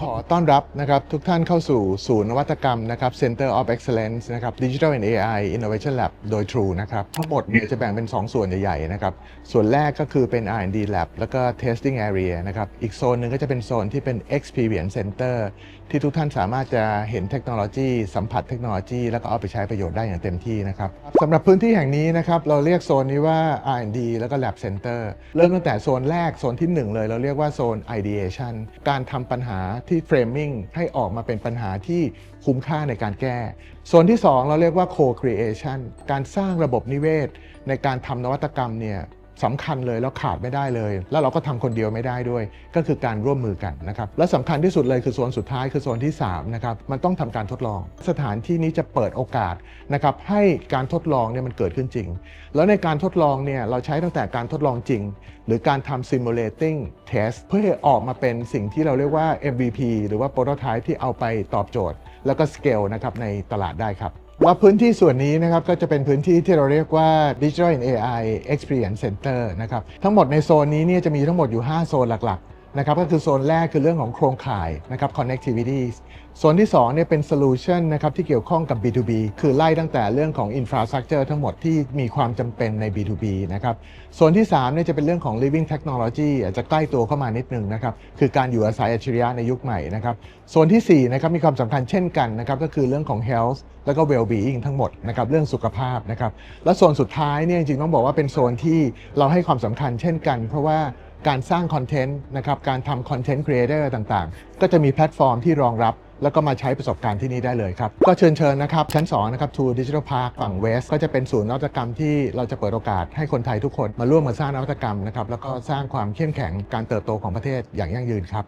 ขอต้อนรับนะครับทุกท่านเข้าสู่ศูนย์นวัตกรรมนะครับ Center of Excellence นะครับ Digital and AI Innovation Lab โดย True นะครับทั้งหมดเนี่ยจะแบ่งเป็น 2 ส่วนใหญ่ๆนะครับ ส่วนแรกก็คือเป็น R&D Lab แล้วก็ Testing Area นะครับ อีกโซนหนึ่งก็จะเป็นโซนที่เป็น Experience Center ที่ทุกท่านสามารถจะเห็นเทคโนโลยี สัมผัสเทคโนโลยี แล้วก็เอาไปใช้ประโยชน์ได้อย่างเต็มที่นะครับสำหรับพื้นที่แห่งนี้นะครับเราเรียกโซนนี้ว่า R&D แล้วก็ Lab Center เริ่มตั้งแต่โซนแรกโซนที่ 1 เลย เราเรียกว่าโซน Ideation การทำปัญหาที่เฟรมอิงให้ออกมาเป็นปัญหาที่คุ้มค่าในการแก้โซนที่ 2 เราเรียกว่า Co-creation การสร้างระบบนิเวศ ในการทำนวัตกรรมเนี่ย สำคัญเลยแล้วขาดไม่ได้เลย แล้วเราก็ทำคนเดียวไม่ได้ด้วย ก็คือการร่วมมือกันนะครับและสำคัญที่สุดเลยคือโซนสุดท้ายคือโซนที่3นะครับมันต้องทำการทดลอง สถานที่นี้จะเปิดโอกาสนะครับให้การทดลองเนี่ยมันเกิดขึ้นจริง แล้วในการทดลองเนี่ยเราใช้ตั้งแต่การทดลองจริง หรือการทำ simulating test เพื่อให้ออกมาเป็นสิ่งที่เราเรียกว่า MVP หรือว่า prototype ที่เอาไปตอบโจทย์ แล้วก็สเกลนะครับในตลาดได้ครับว่าพื้นที่ส่วนนี้นะครับก็จะเป็นพื้นที่ที่เราเรียกว่า Digital and AI Experience Center นะครับทั้งหมดในโซนนี้เนี่ยจะมีทั้งหมดอยู่ 5 โซนหลักๆ นะครับก็คือโซนแรกคือเรื่องของโครงข่ายนะครับ connectivity โซนที่2เนี่ยเป็น solution นะครับที่เกี่ยวข้องกับ B2B คือไล่ตั้งแต่เรื่องของ infrastructure ทั้งหมดที่มีความจำเป็นใน B2B นะครับโซนที่3เนี่ยจะเป็นเรื่องของ living technology อาจจะใกล้ตัวเข้ามานิดนึงนะครับคือการอยู่อาศัยอัจฉริยะในยุคใหม่นะครับโซนที่4นะครับมีความสำคัญเช่นกันนะครับก็คือเรื่องของ health แล้วก็ well-being ทั้งหมดนะครับเรื่องสุขภาพนะครับและโซนสุดท้ายเนี่ยจริงๆต้องบอกว่าเป็นโซนที่เราให้ความสำคัญเช่นกัน เพราะว่า การสร้างคอนเทนต์นะครับการทำคอนเทนต์ครีเอเตอร์ต่างๆ ก็จะมีแพลตฟอร์มที่รองรับ แล้วก็มาใช้ประสบการณ์ที่นี่ได้เลยครับ ก็เชิญเชิญนะครับ ชั้น2นะครับ True Digital Park ฝั่งเวส ก็จะเป็นศูนย์นวัตกรรมที่เราจะเปิดโอกาสให้คนไทยทุกคนมาร่วมมาสร้างนวัตกรรมนะครับแล้วก็สร้างความเข้มแข็งการเติบโตของประเทศอย่างยั่งยืนครับ